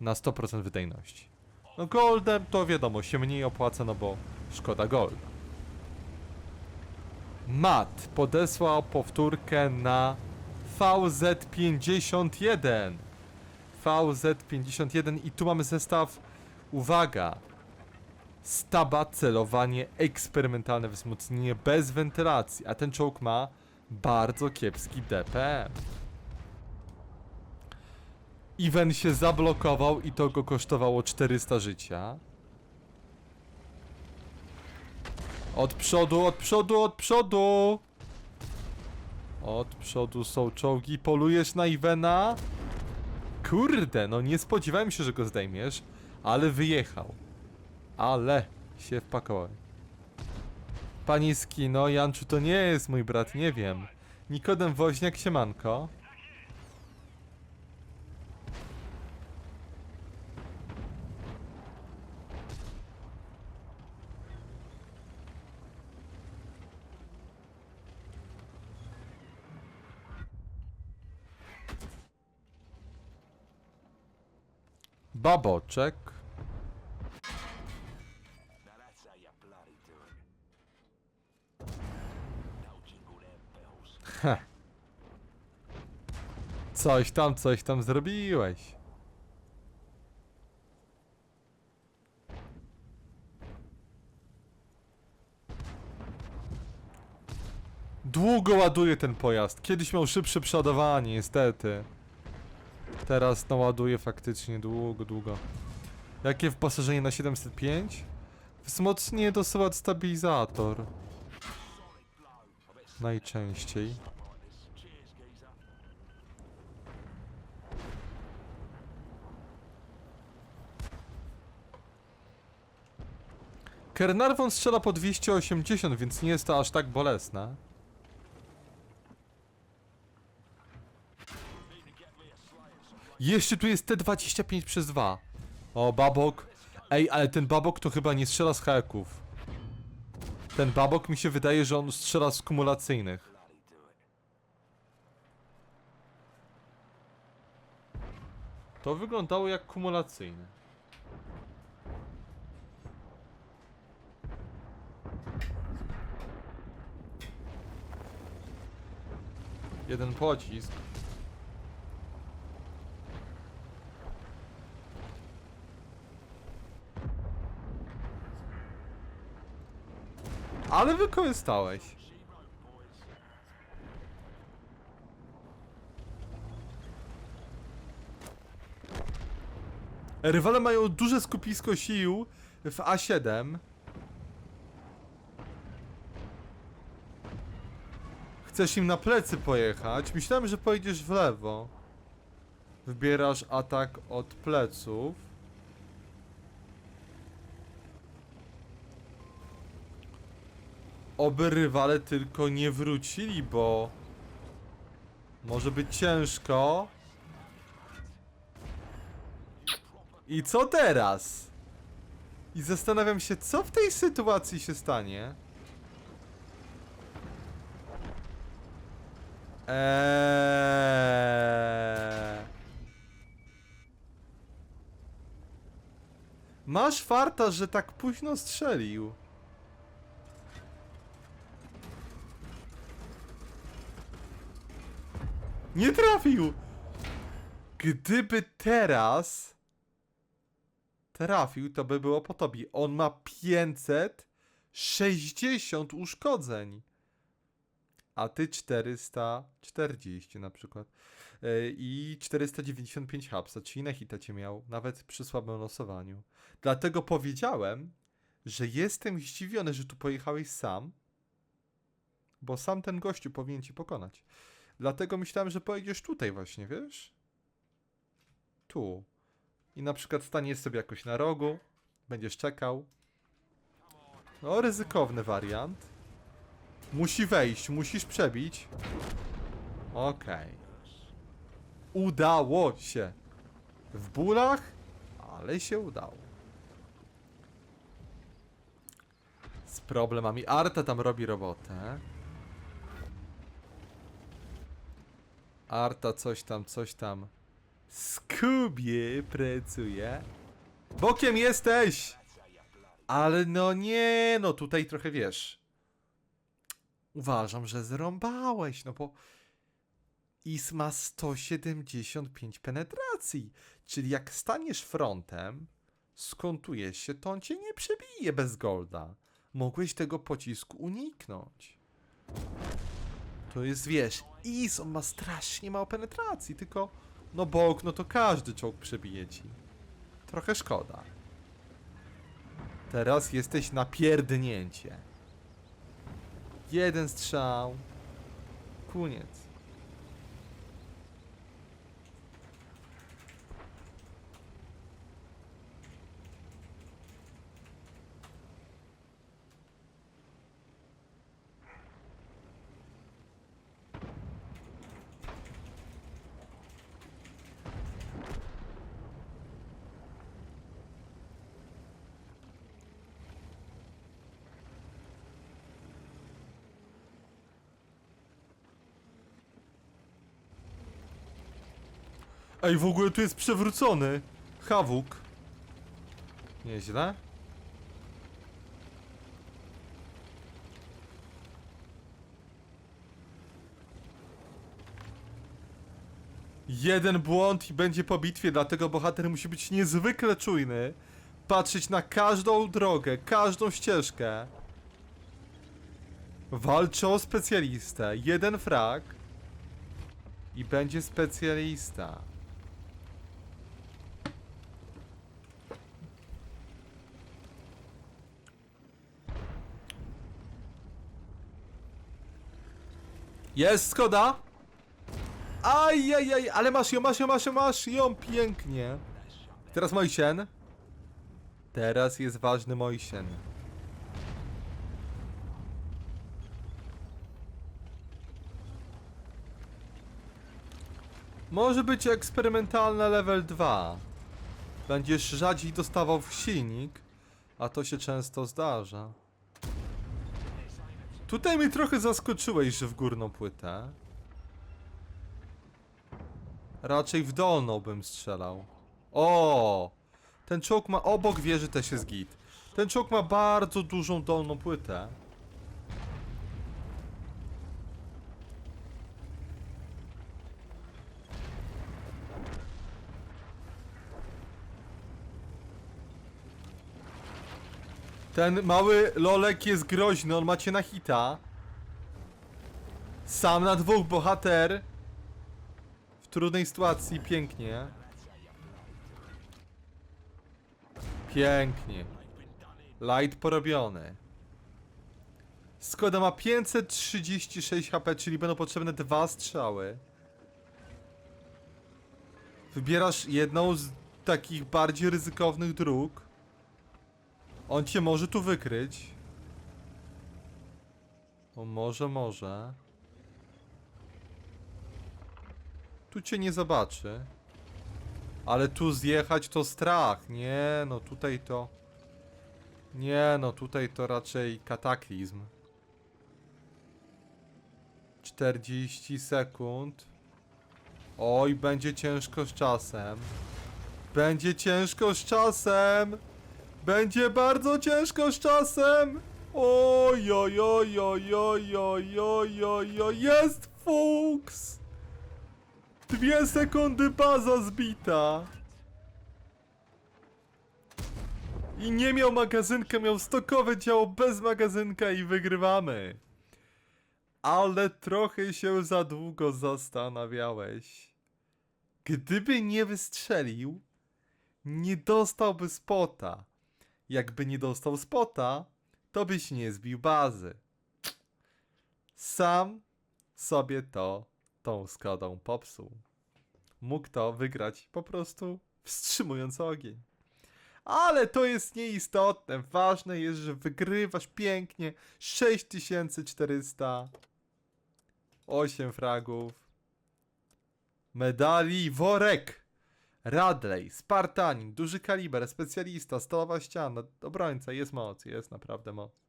na 100% wydajności. No goldem to wiadomo, się mniej opłaca, no bo szkoda golda. Matt podesłał powtórkę na VZ51. VZ51 i tu mamy zestaw, uwaga, staba, celowanie, eksperymentalne wzmocnienie bez wentylacji, a ten czołg ma bardzo kiepski DPM. Even się zablokował i to go kosztowało 400 życia. Od przodu, od przodu, od przodu! Od przodu są czołgi, polujesz na Ivena? Kurde, no nie spodziewałem się, że go zdejmiesz, ale wyjechał. Ale się wpakował. Paniski, no Janczu to nie jest mój brat, nie wiem. Nikodem Woźniak, siemanko. Them bells. Coś tam, coś tam zrobiłeś. Długo ładuje ten pojazd. Kiedyś miał szybsze przodowanie, niestety. Teraz naładuje faktycznie długo, długo. Jakie wyposażenie na 705? Wzmocnienie SWAT stabilizator. Najczęściej. Kernarwon strzela po 280, więc nie jest to aż tak bolesne. Jeszcze tu jest T25 przez 2. O, babok. Ej, ale ten babok to chyba nie strzela z haków. Ten babok mi się wydaje, że on strzela z kumulacyjnych. To wyglądało jak kumulacyjny. Jeden pocisk. Ale wykorzystałeś. Rywale mają duże skupisko sił w A7. Chcesz im na plecy pojechać? Myślałem, że pojedziesz w lewo. Wybierasz atak od pleców. Oby rywale tylko nie wrócili, bo może być ciężko. I co teraz? I zastanawiam się, co w tej sytuacji się stanie. Eee... Masz farta, że tak późno strzelił. Nie trafił! Gdyby teraz trafił, to by było po tobie. On ma 560 uszkodzeń. A ty 440 na przykład. Yy, I 495 hapsa, czyli na hita cię miał, nawet przy słabym losowaniu. Dlatego powiedziałem, że jestem zdziwiony, że tu pojechałeś sam, bo sam ten gościu powinien ci pokonać. Dlatego myślałem, że pojedziesz tutaj właśnie, wiesz? Tu. I na przykład staniesz sobie jakoś na rogu, będziesz czekał. No, ryzykowny wariant. Musi wejść, musisz przebić. Okej. Udało się. W bólach, ale się udało. Z problemami. Arta tam robi robotę. Arta coś tam, coś tam Skubie pracuje. Bokiem jesteś! Ale no nie, no tutaj trochę wiesz. Uważam, że zrąbałeś, no bo Is ma 175 penetracji. Czyli jak staniesz frontem, skontujesz się, to on cię nie przebije bez golda. Mogłeś tego pocisku uniknąć. To jest, wiesz, Is, on ma strasznie mało penetracji, tylko no bok, no to każdy czołg przebije ci. Trochę szkoda. Teraz jesteś na pierdnięcie. Jeden strzał. Koniec. Ej, w ogóle tu jest przewrócony. Hawuk. Nieźle. Jeden błąd i będzie po bitwie, dlatego bohater musi być niezwykle czujny. Patrzeć na każdą drogę, każdą ścieżkę. Walczy o specjalistę. Jeden frag. I będzie specjalista. Jest Skoda! Ajajaj, ale masz ją, masz ją, masz ją, masz ją, pięknie. Teraz Mojsien. Teraz jest ważny Mojsien. Może być eksperymentalne level 2. Będziesz rzadziej dostawał w silnik, a to się często zdarza. Tutaj mnie trochę zaskoczyłeś, że w górną płytę. Raczej w dolną bym strzelał. O! Ten czołg ma obok wieży też jest git. Ten czołg ma bardzo dużą dolną płytę. Ten mały lolek jest groźny, on macie na hita. Sam na dwóch bohater. W trudnej sytuacji, pięknie. Pięknie. Light porobiony. Skoda ma 536 HP, czyli będą potrzebne dwa strzały. Wybierasz jedną z takich bardziej ryzykownych dróg. On cię może tu wykryć. O, może, może. Tu cię nie zobaczy. Ale tu zjechać to strach. Nie, no tutaj to... Nie, no tutaj to raczej kataklizm. 40 sekund. Oj, będzie ciężko z czasem. Będzie ciężko z czasem. Będzie bardzo ciężko z czasem. Oj, oj, oj, oj, oj, oj, oj, oj, oj, jest Fuchs. Dwie sekundy baza zbita. I nie miał magazynka, miał stokowe działo bez magazynka i wygrywamy. Ale trochę się za długo zastanawiałeś. Gdyby nie wystrzelił, nie dostałby spota. Jakby nie dostał spota, to byś nie zbił bazy. Sam sobie to tą Skodą popsuł. Mógł to wygrać po prostu wstrzymując ogień. Ale to jest nieistotne. Ważne jest, że wygrywasz pięknie. 6400. 8 fragów. Medali worek. Radley, Spartanin, duży kaliber, specjalista, stalowa ściana, obrońca, jest moc, jest naprawdę moc.